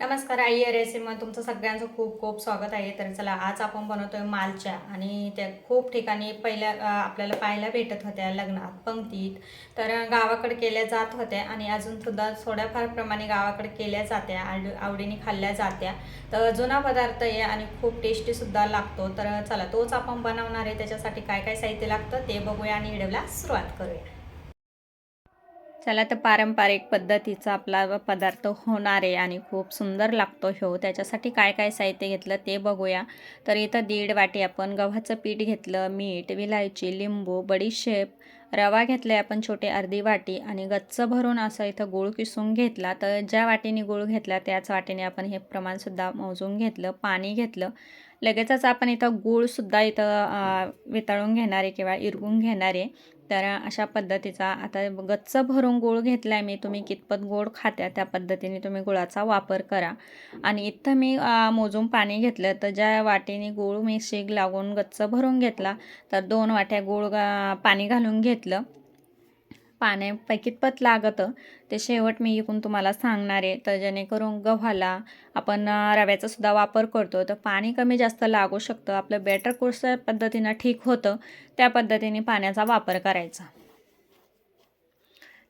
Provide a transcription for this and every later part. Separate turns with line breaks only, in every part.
नमस्कार I S रेसिपीमध्ये तुमचं सगळ्यांचं खूप खूप स्वागत आहे. तर चला आज आपण बनवतोय मालच्या आणि त्या खूप ठिकाणी पहिल्या आपल्याला पाहायला भेटत होत्या लग्नात पंक्तीत. तर गावाकडे केल्या जात होत्या आणि अजून सुद्धा थोड्याफार प्रमाणे गावाकडे केल्या जात्या आवडी आवडीने खाल्ल्या जात्या. तर जुना पदार्थ आहे आणि खूप टेस्टी सुद्धा लागतो. तर चला तोच आपण बनवणार आहे. त्याच्यासाठी काय काय साहित्य लागतं ते बघूया आणि व्हिडिओला सुरुवात करूया. चला तर पारंपरिक पद्धतीचा आपला पदार्थ होणार आहे आणि खूप सुंदर लागतो हो त्याच्यासाठी काय काय साहित्य घेतलं ते बघूया. तर इथं दीड वाटी आपण गव्हाचं पीठ घेतलं मीठ विलायची लिंबू बडीशेप रवा घेतला आहे आपण छोटे अर्धी वाटी आणि गच्च भरून असं इथं गूळ किसून घेतला. तर ज्या वाटीने गूळ घेतला त्याच वाटीने आपण हे प्रमाणसुद्धा मोजून घेतलं पाणी घेतलं. लगेचच आपण इथं गूळसुद्धा इथं वितळून घेणार आहे किंवा इरगून घेणार आहे. तर अशा पद्धतीचा आता गच्च भरून गूळ घेतला आहे मी. तुम्ही कितपत गोड खात्या त्या पद्धतीने तुम्ही गुळाचा वापर करा. आणि इथं मी मोजून पाणी घेतलं तर ज्या वाटीने गूळ मी शेग लागून गच्च भरून घेतला तर दोन वाट्या गूळ पाणी घालून घेतलं. पाण्या कितपत लागतं. ते शेवट मी इकून तुम्हाला सांगणार आहे. तर जेणेकरून गव्हाला आपण रव्याचा सुद्धा वापर करतो. तर पाणी कमी जास्त लागू शकतं. आपलं बॅटर कोर्स पद्धतीनं ठीक होतं. त्या पद्धतीने पाण्याचा वापर करायचा.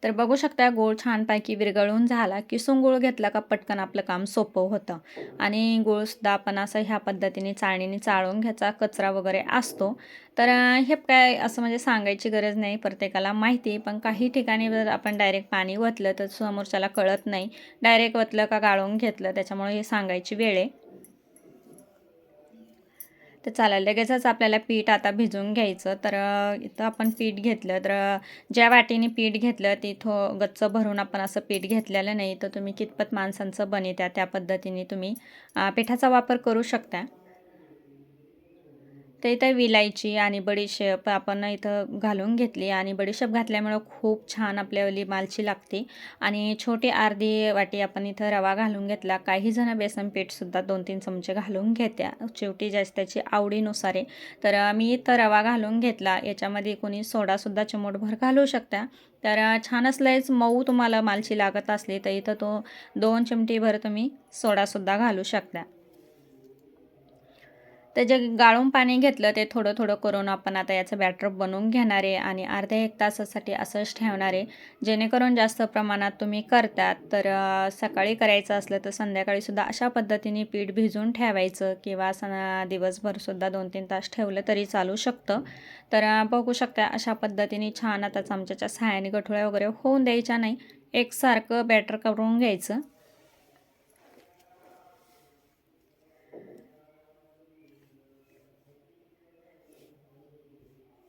तर बघू शकता गूळ छानपैकी विरघळून झाला किसून सुंगूळ घेतला का पटकन आपलं काम सोपं होतं. आणि गूळसुद्धा आपण असं ह्या पद्धतीने चाळणीने चाळून घ्यायचा कचरा वगैरे असतो. तर हे काय असं म्हणजे सांगायची गरज नाही प्रत्येकाला माहिती पण काही ठिकाणी जर आपण डायरेक्ट पाणी ओतलं तर समोरच्याला कळत नाही. डायरेक्ट ओतलं का गाळून घेतलं त्याच्यामुळे हे सांगायची वेळ आहे. तर चालेल. लगेचच आपल्याला पीठ आता भिजवून घ्यायचं. तर इथं आपण पीठ घेतलं. तर ज्या वाटीने पीठ घेतलं ते थो गच्च भरून आपण असं पीठ घेतलेलं नाही. तर तुम्ही कितपत माणसांचं बनित्या त्या पद्धतीने तुम्ही पिठाचा वापर करू शकता. तर इथं विलायची आणि बडीशेप आपण इथं घालून घेतली आणि बडीशेप घातल्यामुळं खूप छान आपल्याली मालची लागते. आणि छोटी अर्धी वाटी आपण इथं रवा घालून घेतला. काही जण बेसन पीठसुद्धा दोन तीन चमचे घालून घेत्या. शेवटी जास्त त्याची आवडीनुसार. आहे तर मी इथं रवा घालून घेतला. याच्यामध्ये कोणी सोडासुद्धा चिमूटभर घालू शकता. तर छान असल्याच मऊ तुम्हाला मालची लागत असली तर इथं तो दोन चिमटीभर तुम्ही सोडासुद्धा घालू शकता. तर जे गाळून पाणी घेतलं ते थोडं थोडं करून आपण आता याचं बॅटर बनवून घेणार आहे आणि अर्ध्या एक तासासाठी असंच ठेवणार आहे. जेणेकरून जास्त प्रमाणात तुम्ही करतात तर सकाळी करायचं असलं तर संध्याकाळीसुद्धा अशा पद्धतीने पीठ भिजून ठेवायचं किंवा सणा दिवसभरसुद्धा दोन तीन तास ठेवलं तरी चालू शकतं. तर बघू शकता अशा पद्धतीने छान आता चमच्याच्या सहाय्याने गठोळ्या वगैरे होऊन द्यायच्या नाही. एकसारखं बॅटर करून घ्यायचं.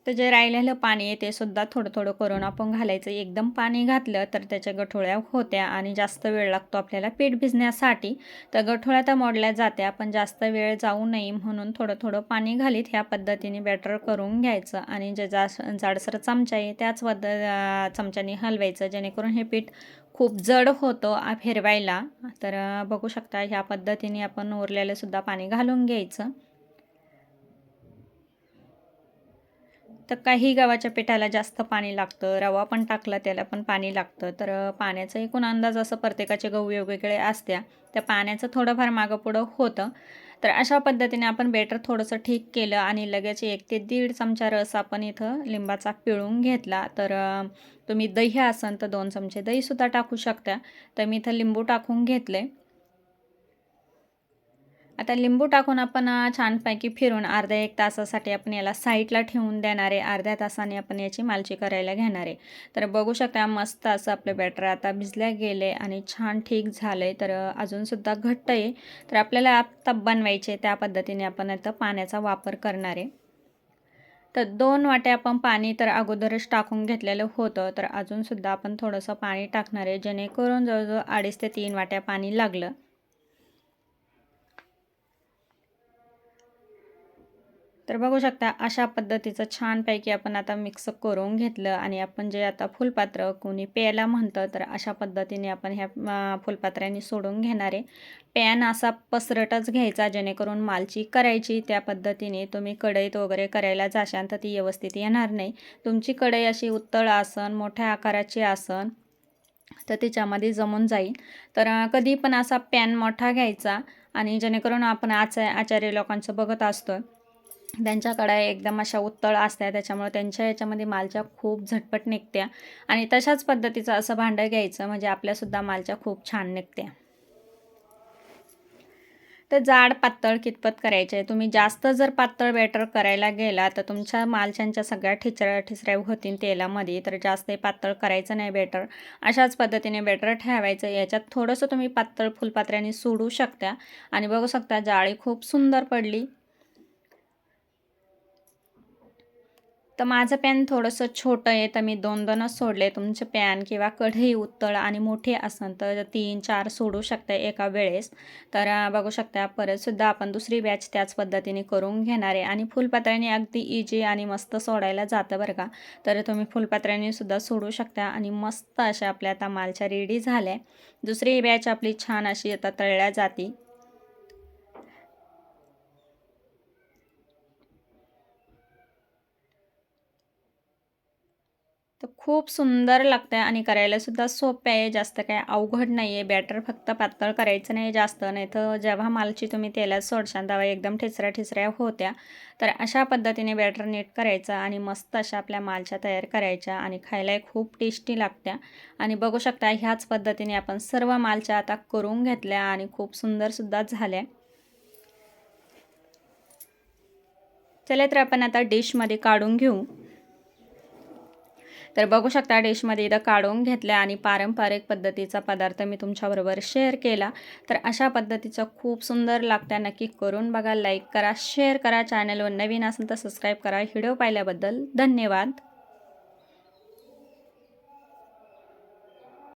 तर जे राहिलेलं पाणी आहे ते सुद्धा थोडं थोडं करून आपण घालायचं. एकदम पाणी घातलं तर त्याच्या गठोळ्या होत्या आणि जास्त वेळ लागतो आपल्याला पीठ भिजण्यासाठी. तर गठोळ्या तर मोडल्या जात्या पण जास्त वेळ जाऊ नये म्हणून थोडं थोडं पाणी घालीत. ह्या पद्धतीने बॅटर करून घ्यायचं आणि जे जा जाडसर चमचा आहे त्याच पद्ध चमच्याने हलवायचं. जेणेकरून हे पीठ खूप जड होतं आ- फिरवायला. तर बघू शकता ह्या पद्धतीने आपण उरलेलं सुद्धा पाणी घालून घ्यायचं. तर काही गव्हाच्या पिठाला जास्त पाणी लागतं रवा पण टाकला त्याला पण पाणी लागतं. तर पाण्याचा एकूण अंदाज असं प्रत्येकाचे गहू वेगवेगळे असत्या त्या पाण्याचं थोडंफार मागं पुढं होतं. तर अशा पद्धतीने आपण बेटर थोडंसं ठीक केलं आणि लगेच एक ते दीड चमचा रस आपण इथं लिंबाचा पिळून घेतला. तर तुम्ही दही असन तर दोन चमचे दहीसुद्धा टाकू शकता. तर मी इथं लिंबू टाकून घेतले आता लिंबू टाकून आपण छानपैकी फिरून अर्ध्या एक तासासाठी आपण याला साईडला ठेवून देणार आहे. अर्ध्या तासाने आपण याची मालची करायला घेणार आहे. तर बघू शकता मस्त असं आपलं बॅटर आता भिजल्या गेले आणि छान ठीक झालं आहे तर अजूनसुद्धा घट्ट आहे. तर आपल्याला आत्ता बनवायचे त्या पद्धतीने आपण आता पाण्याचा वापर करणार आहे. तर दोन वाटे आपण पाणी तर अगोदरच टाकून घेतलेलं होतं. तर अजूनसुद्धा आपण थोडंसं पाणी टाकणार आहे जेणेकरून जवळजवळ अडीच ते तीन वाट्या पाणी लागलं. तर बघू शकता अशा पद्धतीचं छानपैकी आपण आता मिक्स करून घेतलं आणि आपण जे आता फुलपात्र कोणी प्यायला म्हणतं तर अशा पद्धतीने आपण ह्या फुलपात्र्यांनी सोडून घेणार आहे. पॅन असा पसरटच घ्यायचा जेणेकरून मालची करायची त्या पद्धतीने तुम्ही कढईत वगैरे करायला जाशाल तर ती व्यवस्थित येणार नाही. तुमची कढई अशी उत्तळ आसन मोठ्या आकाराची आसन तर त्याच्यामध्ये जमून जाईल. तर कधी पण असा पॅन मोठा घ्यायचा आणि जेणेकरून आपण आचा आचार्य लोकांचं बघत असतो त्यांच्याकडे एकदम अशा उत्तळ असत्या त्याच्यामुळे त्यांच्या याच्यामध्ये मालच्या खूप झटपट निघत्या. आणि तशाच पद्धतीचं असं भांडं घ्यायचं म्हणजे आपल्यासुद्धा मालच्या खूप छान निघत्या. तर जाड पातळ कितपत करायचे तुम्ही जास्त जर पातळ बॅटर करायला गेला तर तुमच्या मालच्यांच्या सगळ्या ठिचऱ्या ठिचऱ्या होतील तेलामध्ये तर जास्त पातळ करायचं नाही बॅटर अशाच पद्धतीने बॅटर ठेवायचं याच्यात थोडंसं तुम्ही पातळ फुलपात्र्याने सोडू शकता. आणि बघू शकता जाळी खूप सुंदर पडली. तर माझं पॅन थोडंसं छोटं आहे तर मी दोन दोनच सोडले. तुमचे पॅन किंवा कढई उत्तळ आणि मोठे असेल तर तीन चार सोडू शकता एका वेळेस. तर बघू शकता परतसुद्धा आपण दुसरी बॅच त्याच पद्धतीने करून घेणार आहे. आणि फुलपात्र्याने अगदी इजी आणि मस्त सोडायला जातं बरं का. तर तुम्ही फुलपात्र्याने सुद्धा सोडू शकता आणि मस्त अशा आपल्या आता मालच्या रेडी झाल्या. दुसरी बॅच आपली छान अशी आता तळल्या जाती. खूप सुंदर लागतं आहे आणि करायलासुद्धा सोपं आहे जास्त काय अवघड नाही आहे बॅटर फक्त पातळ करायचं नाही जास्त नाही तर जेव्हा मालची तुम्ही तेलात सोडशाल तेव्हा एकदम ठिचऱ्या ठिचऱ्या होत्या. तर अशा पद्धतीने बॅटर नीट करायचं आणि मस्त अशा आपल्या मालच्या तयार करायच्या आणि खायलाही खूप टेस्टी लागत्या. आणि बघू शकता ह्याच पद्धतीने आपण सर्व मालच्या आता करून घेतल्या आणि खूप सुंदरसुद्धा झाल्या. चला तर आपण आता डिशमध्ये काढून घेऊ. तर बघू शकता डिशमध्ये इथं काढून घेतल्या आणि पारंपरिक पद्धतीचा पदार्थ मी तुमच्याबरोबर शेअर केला. तर अशा पद्धतीचं खूप सुंदर लागत्या. नक्की करून बघा लाईक करा शेअर करा. चॅनलवर नवीन असेल तर सबस्क्राईब करा. व्हिडिओ पाहिल्याबद्दल धन्यवाद.